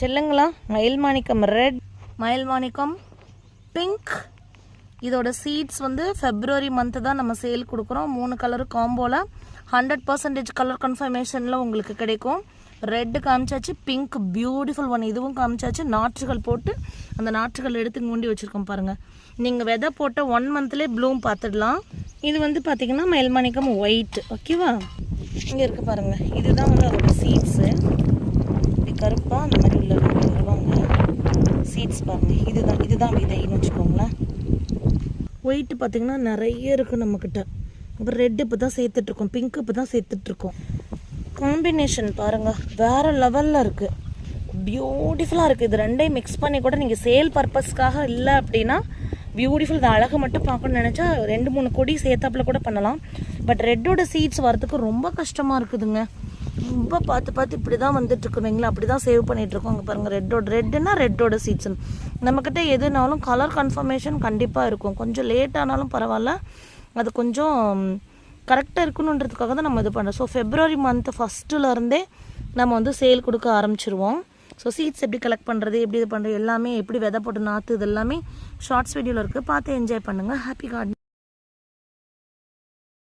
செல்லுங்களா? மயில் மாணிக்கம் ரெட் மயில் மாணிக்கம் பிங்க் இதோட சீட்ஸ் வந்து ஃபெப்ரவரி மந்த்து தான் நம்ம சேல் கொடுக்குறோம். மூணு கலரு காம்போவில் ஹண்ட்ரட் பர்சன்டேஜ் கலர் கன்ஃபர்மேஷனில் உங்களுக்கு கிடைக்கும். ரெட்டு காமிச்சாச்சு பிங்க் பியூட்டிஃபுல் ஒன் இதுவும் காமிச்சாச்சு. நாற்றுகள் போட்டு அந்த நாற்றுகள் எடுத்து மூண்டி வச்சுருக்கோம் பாருங்கள் நீங்கள் விதை போட்ட ஒன் மந்த்லேயே ப்ளூம் பார்த்துடலாம். இது வந்து பார்த்திங்கன்னா மயில்மாணிக்கம் ஒயிட் ஓகேவா இங்கே இருக்குது பாருங்கள் இதுதான் வந்து அதோட சீட்ஸு இப்படி கருப்பாக அந்த ஃப்ரெண்ட்ஸ் பாருங்கள் இதுதான் இதுதான் விதைன்னு வச்சுக்கோங்களேன். ஒயிட்டு பார்த்தீங்கன்னா நிறைய இருக்குது நம்மக்கிட்ட. அப்புறம் ரெட் இப்போ தான் சேர்த்துட்ருக்கோம் பிங்க் இப்போ தான் சேர்த்துட்ருக்கோம் காம்பினேஷன் பாருங்கள் வேறு லெவலில் இருக்குது பியூட்டிஃபுல்லாக இருக்குது இது ரெண்டையும் மிக்ஸ் பண்ணி கூட நீங்கள் சேல் பர்பஸ்க்காக இல்லை அப்படின்னா பியூட்டிஃபுல் இந்த அழகு மட்டும் பார்க்கணும்னு நினச்சா ரெண்டு மூணு கொடி சேர்த்தாப்புல கூட பண்ணலாம். பட் ரெட்டோட சீட்ஸ் வரத்துக்கு ரொம்ப கஷ்டமாக இருக்குதுங்க. ரொம்ப பார்த்து பார்த்து இப்படி தான் வந்துட்டு இருக்கு வைங்களா அப்படி தான் சேவ் பண்ணிகிட்ருக்கோம் இருக்கோம் அங்கே பாருங்கள் ரெட்டோட ரெட்டுன்னா ரெட்டோட சீட்ஸுன்னு நம்மக்கிட்ட எதுனாலும் கலர் கன்ஃபர்மேஷன் கண்டிப்பாக இருக்கும். கொஞ்சம் லேட் ஆனாலும் பரவாயில்ல. அது கொஞ்சம் கரெக்டாக இருக்கணுன்றதுக்காக தான் நம்ம இது பண்ணுறோம் ஸோ ஃபெப்ரவரி மந்த் ஃபஸ்ட்டுலேருந்தே நம்ம வந்து சேல் கொடுக்க ஆரம்பிச்சிருவோம். ஸோ சீட்ஸ் எப்படி கலெக்ட் பண்ணுறது எப்படி இது பண்ணுறது எல்லாமே எப்படி விதை போட்டு நாற்று இது எல்லாமே ஷார்ட்ஸ் வீடியோவில் இருக்குது பார்த்து என்ஜாய் பண்ணுங்கள் ஹாப்பி கார்டன்